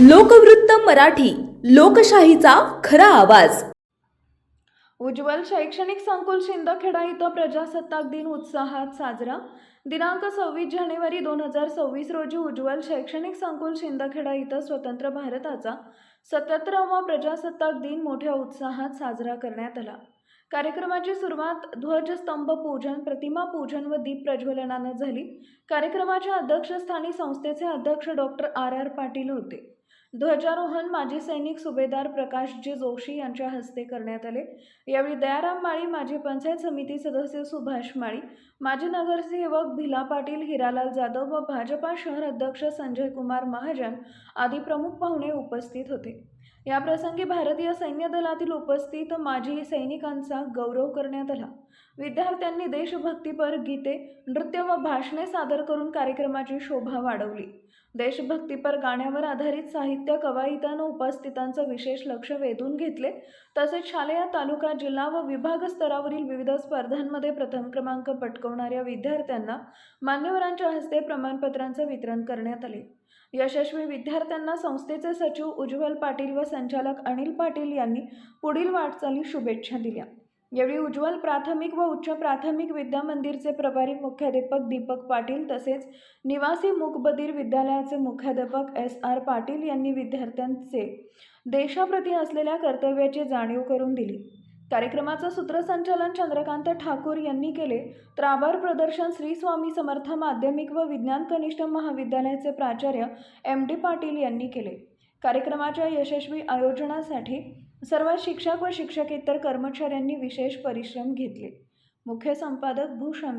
लोकवृत्त मराठी लोकशाहीचा खरा आवाज. उज्ज्वल शैक्षणिक संकुल शिंदखेडा इथं प्रजासत्ताक दिन उत्साहात साजरा. दिनांक सव्वीस जानेवारी दोन हजार सव्वीस रोजी उज्ज्वल शैक्षणिक संकुल शिंदखेडा इथं स्वतंत्र भारताचा सत्याहत्तरावा प्रजासत्ताक दिन मोठ्या उत्साहात साजरा करण्यात आला. कार्यक्रमाची सुरुवात ध्वजस्तंभ पूजन प्रतिमा पूजन व दीप प्रज्वलनानं झाली. कार्यक्रमाच्या अध्यक्षस्थानी संस्थेचे अध्यक्ष डॉक्टर आर आर पाटील होते. ध्वजारोहण माजी सैनिक सुभेदार प्रकाशजी जोशी यांच्या हस्ते करण्यात आले. यावेळी दयाराम माळी माजी पंचायत समिती सदस्य सुभाष माळी माजी नगरसेवक भिला पाटील हिरालाल जाधव व भाजपा शहर अध्यक्ष संजय कुमार महाजन आदी प्रमुख पाहुणे उपस्थित होते. याप्रसंगी भारतीय सैन्य दलातील उपस्थित माजी सैनिकांचा गौरव करण्यात आला. विद्यार्थ्यांनी देशभक्तीपर गीते नृत्य व भाषणे सादर करून कार्यक्रमाची शोभा वाढवली. देशभक्तीपर गाण्यावर आधारित साहित्य कवायतानं उपस्थितांचं विशेष लक्ष वेधून घेतले. तसेच शालेय तालुका जिल्हा व विभाग स्तरावरील विविध स्पर्धांमध्ये प्रथम क्रमांक पटकवणाऱ्या विद्यार्थ्यांना मान्यवरांच्या हस्ते प्रमाणपत्रांचं वितरण करण्यात आले. यशस्वी विद्यार्थ्यांना संस्थेचे सचिव उज्ज्वल पाटील व संचालक अनिल पाटील यांनी पुढील वाटचाली शुभेच्छा दिल्या. यावेळी उज्ज्वल प्राथमिक व उच्च प्राथमिक विद्या मंदिरचे प्रभारी मुख्याध्यापक दीपक पाटील तसेच निवासी मूकबधीर विद्यालयाचे मुख्याध्यापक एस आर पाटील यांनी विद्यार्थ्यांचे देशाप्रती असलेल्या कर्तव्याची जाणीव करून दिली. कार्यक्रमाचं सूत्रसंचालन चंद्रकांत ठाकूर यांनी केले. तर आभार प्रदर्शन श्री स्वामी समर्थ माध्यमिक व विज्ञान कनिष्ठ महाविद्यालयाचे प्राचार्य एम डी पाटील यांनी केले. कार्यक्रमाच्या यशस्वी आयोजनासाठी सर्व शिक्षक व शिक्षकेतर कर्मचाऱ्यांनी विशेष परिश्रम घेतले. मुख्य संपादक भूषण